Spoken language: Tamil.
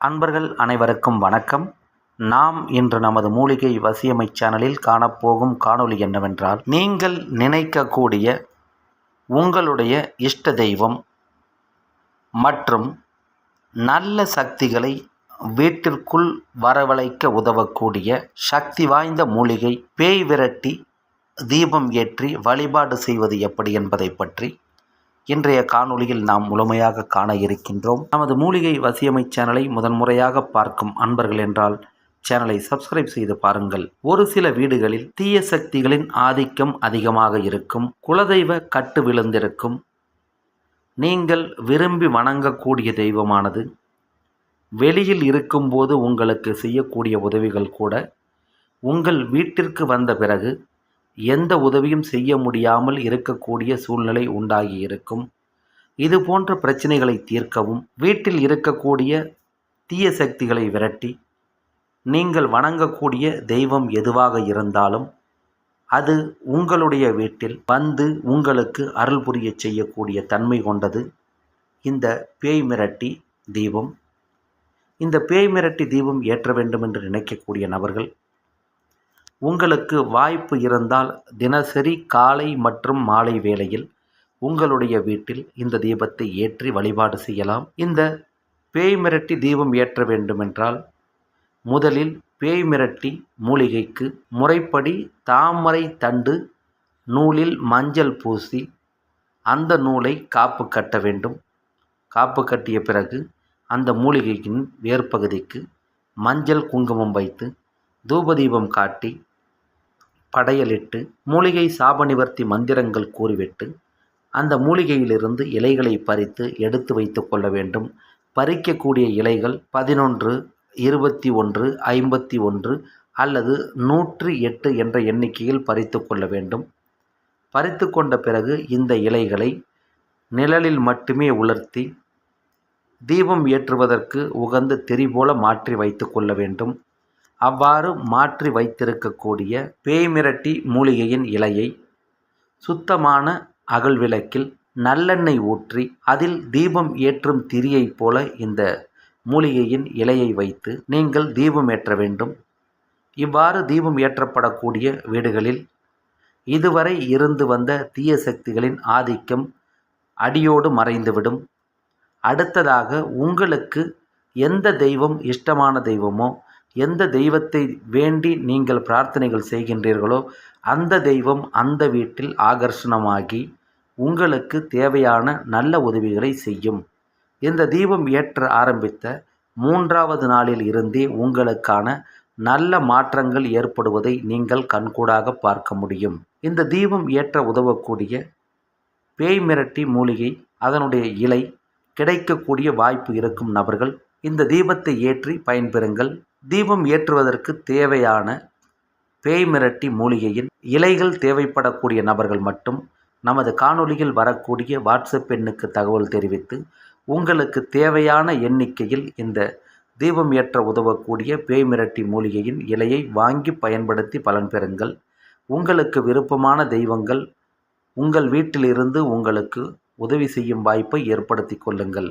அன்பர்கள் அனைவருக்கும் வணக்கம். நாம் இன்று நமது மூலிகை வசியமை சேனலில் காணப்போகும் காணொளி என்னவென்றால் நீங்கள் நினைக்கக்கூடிய உங்களுடைய இஷ்ட தெய்வம் மற்றும் நல்ல சக்திகளை வீட்டிற்குள் வரவழைக்க உதவக்கூடிய சக்தி வாய்ந்த மூலிகை பேய் விரட்டி தீபம் ஏற்றி வழிபாடு செய்வது எப்படி என்பதை பற்றி இன்றைய காணொளியில் நாம் முழுமையாக காண இருக்கின்றோம். நமது மூலிகை வசியமை சேனலை முதன்முறையாக பார்க்கும் அன்பர்கள் என்றால் சேனலை சப்ஸ்கிரைப் செய்து பாருங்கள். ஒரு சில வீடுகளில் தீய சக்திகளின் ஆதிக்கம் அதிகமாக இருக்கும். குலதெய்வ கட்டு விழுந்திருக்கும். நீங்கள் விரும்பி வணங்கக்கூடிய தெய்வமானது வெளியில் இருக்கும்போது உங்களுக்கு செய்யக்கூடிய உதவிகள் கூட உங்கள் வீட்டிற்கு வந்த பிறகு எந்த உதவியும் செய்ய முடியாமல் இருக்கக்கூடிய சூழ்நிலை உண்டாகி இருக்கும் இது போன்ற பிரச்சனைகளை தீர்க்கவும் வீட்டில் இருக்கக்கூடிய தீய சக்திகளை விரட்டி நீங்கள் வணங்கக்கூடிய தெய்வம் எதுவாக இருந்தாலும் அது உங்களுடைய வீட்டில் வந்து உங்களுக்கு அருள் புரிய செய்யக்கூடிய தன்மை கொண்டது. இந்த பேய் மிரட்டி தீபம். இந்த பேய் மிரட்டி தீபம் ஏற்ற வேண்டும் என்று நினைக்கக்கூடிய நபர்கள் உங்களுக்கு வாய்ப்பு இருந்தால் தினசரி காலை மற்றும் மாலை வேளையில் உங்களுடைய வீட்டில் இந்த தீபத்தை ஏற்றி வழிபாடு செய்யலாம். இந்த பேய் மிரட்டி தீபம் ஏற்ற வேண்டுமென்றால் முதலில் பேய் மிரட்டி மூலிகைக்கு முறைப்படி தாமரை தண்டு நூலில் மஞ்சள் பூசி அந்த நூலை காப்பு கட்ட வேண்டும். காப்பு கட்டிய பிறகு அந்த மூலிகையின் வேர்பகுதிக்கு மஞ்சள் குங்குமம் வைத்து தூபதீபம் காட்டி படையலிட்டு மூலிகை சாப நிவர்த்தி மந்திரங்கள் கூறிவிட்டு அந்த மூலிகையிலிருந்து இலைகளை பறித்து எடுத்து வைத்து கொள்ள வேண்டும். பறிக்கக்கூடிய இலைகள் பதினொன்று இருபத்தி ஒன்று ஐம்பத்தி ஒன்று அல்லது நூற்றி எட்டு என்ற எண்ணிக்கையில் பறித்து கொள்ள வேண்டும். பறித்து கொண்ட பிறகு இந்த இலைகளை நிழலில் மட்டுமே உலர்த்தி தீபம் ஏற்றுவதற்கு உகந்த திரி போல மாற்றி வைத்து கொள்ள வேண்டும். அவ்வாறு மாற்றி வைத்திருக்கக்கூடிய பேய்மிரட்டி மூலிகையின் இலையை சுத்தமான அகல் விளக்கில் நல்லெண்ணெய் ஊற்றி அதில் தீபம் ஏற்றும் திரியைப் போல இந்த மூலிகையின் இலையை வைத்து நீங்கள் தீபம் ஏற்ற வேண்டும். இவ்வாறு தீபம் ஏற்றப்படக்கூடிய வீடுகளில் இதுவரை இருந்து வந்த தீய சக்திகளின் ஆதிக்கம் அடியோடு மறைந்துவிடும். அடுத்ததாக உங்களுக்கு எந்த தெய்வம் இஷ்டமான தெய்வமோ எந்த தெய்வத்தை வேண்டி நீங்கள் பிரார்த்தனைகள் செய்கின்றீர்களோ அந்த தெய்வம் அந்த வீட்டில் ஆகர்ஷணமாகி உங்களுக்கு தேவையான நல்ல உதவிகளை செய்யும். இந்த தீபம் ஏற்ற ஆரம்பித்த மூன்றாவது நாளில் இருந்தே உங்களுக்கான நல்ல மாற்றங்கள் ஏற்படுவதை நீங்கள் கண்கூடாக பார்க்க முடியும். இந்த தீபம் ஏற்ற உதவக்கூடிய பேய் மிரட்டி மூலிகை அதனுடைய இலை கிடைக்கக்கூடிய வாய்ப்பு இருக்கும் நபர்கள் இந்த தீபத்தை ஏற்றி பயன்பெறுங்கள். தீபம் ஏற்றுவதற்கு தேவையான பேய் மிரட்டி மூலிகையின் இலைகள் தேவைப்படக்கூடிய நபர்கள் மட்டும் நமது காணொளியில் வரக்கூடிய வாட்ஸ்அப் எண்ணுக்கு தகவல் தெரிவித்து உங்களுக்கு தேவையான எண்ணிக்கையில் இந்த தீபம் ஏற்ற உதவக்கூடிய பேய் மிரட்டி மூலிகையின் இலையை வாங்கி பயன்படுத்தி பலன் பெறுங்கள். உங்களுக்கு விருப்பமான தெய்வங்கள் உங்கள் வீட்டிலிருந்து உங்களுக்கு உதவி செய்யும் வாய்ப்பை ஏற்படுத்தி கொள்ளுங்கள்.